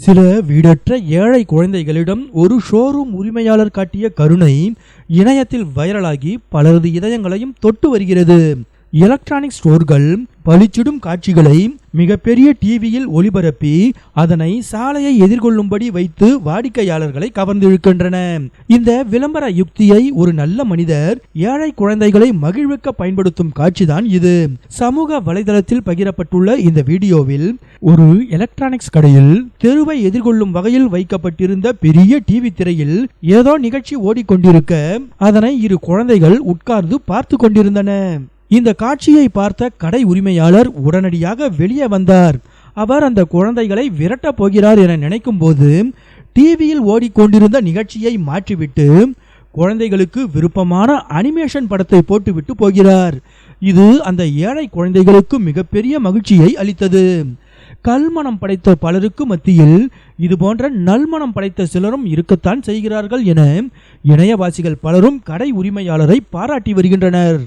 சில வீடற்ற ஏழை குழந்தைகளிடம் ஒரு ஷோரூம் உரிமையாளர் காட்டிய கருணை இணையத்தில் வைரலாகி பலரது இதயங்களையும் தொட்டு வருகிறது. எலக்ட்ரானிக் ஸ்டோர்கள் பளிச்சிடும் காட்சிகளை மிகப்பெரிய டிவியில் ஒளிபரப்பி அதனை சாலையை எதிர்கொள்ளும்படி வைத்து வாடிக்கையாளர்களை கவர்ந்திருக்கின்றன இந்த விளம்பர யுக்தியை ஒரு நல்ல மனிதர் ஏழை குழந்தைகளை மகிழ்விக்க பயன்படுத்தும் காட்சிதான் இது. சமூக வலைதளத்தில் பகிரப்பட்டுள்ள இந்த வீடியோவில் ஒரு எலக்ட்ரானிக்ஸ் கடையில் தெருவை எதிர்கொள்ளும் வகையில் வைக்கப்பட்டிருந்த பெரிய டிவி திரையில் ஏதோ நிகழ்ச்சி ஓடிக்கொண்டிருக்க அதனை இரு குழந்தைகள் உட்கார்ந்து பார்த்து கொண்டிருந்தன. இந்த காட்சியை பார்த்த கடை உரிமையாளர் உடனடியாக வெளியே வந்தார். அவர் அந்த குழந்தைகளை விரட்டப் போகிறார் என நினைக்கும் போது டிவியில் ஓடிக்கொண்டிருந்த நிகழ்ச்சியை மாற்றிவிட்டு குழந்தைகளுக்கு விருப்பமான அனிமேஷன் படத்தை போட்டுவிட்டு போகிறார். இது அந்த ஏழை குழந்தைகளுக்கு மிகப்பெரிய மகிழ்ச்சியை அளித்தது. கல்மனம் படைத்த பலருக்கு மத்தியில் இது போன்ற நல்மனம் படைத்த சிலரும் இருக்கத்தான் செய்கிறார்கள் என இணையவாசிகள் பலரும் கடை உரிமையாளரை பாராட்டி வருகின்றனர்.